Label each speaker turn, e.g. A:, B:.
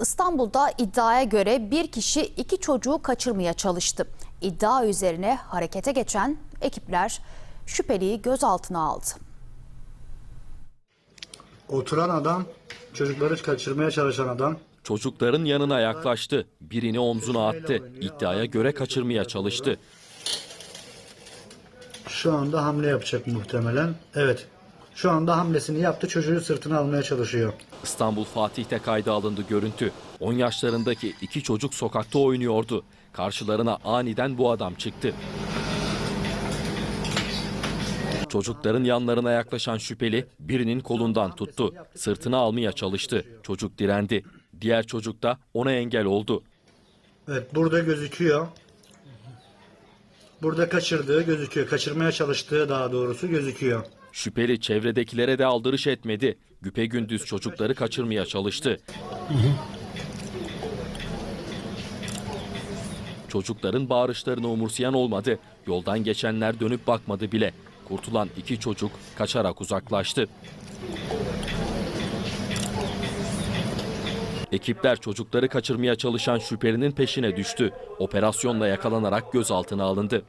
A: İstanbul'da iddiaya göre bir kişi iki çocuğu kaçırmaya çalıştı. İddia üzerine harekete geçen ekipler şüpheliyi gözaltına aldı.
B: Oturan adam, çocukları kaçırmaya çalışan adam.
C: Çocukların yanına yaklaştı. Birini omzuna attı. İddiaya göre kaçırmaya çalıştı.
B: Şu anda hamle yapacak muhtemelen. Evet. Şu anda hamlesini yaptı. Çocuğu sırtına almaya çalışıyor.
C: İstanbul Fatih'te kayda alındı görüntü. 10 yaşlarındaki iki çocuk sokakta oynuyordu. Karşılarına aniden bu adam çıktı. Çocukların yanlarına yaklaşan şüpheli birinin kolundan tuttu. Sırtına almaya çalıştı. Çocuk direndi. Diğer çocuk da ona engel oldu.
B: Evet burada gözüküyor. Burada kaçırdığı gözüküyor. Kaçırmaya çalıştığı daha doğrusu gözüküyor.
C: Şüpheli çevredekilere de aldırış etmedi. Güpegündüz çocukları kaçırmaya çalıştı. Çocukların bağırışlarını umursayan olmadı. Yoldan geçenler dönüp bakmadı bile. Kurtulan iki çocuk kaçarak uzaklaştı. Ekipler çocukları kaçırmaya çalışan şüphelinin peşine düştü. Operasyonla yakalanarak gözaltına alındı.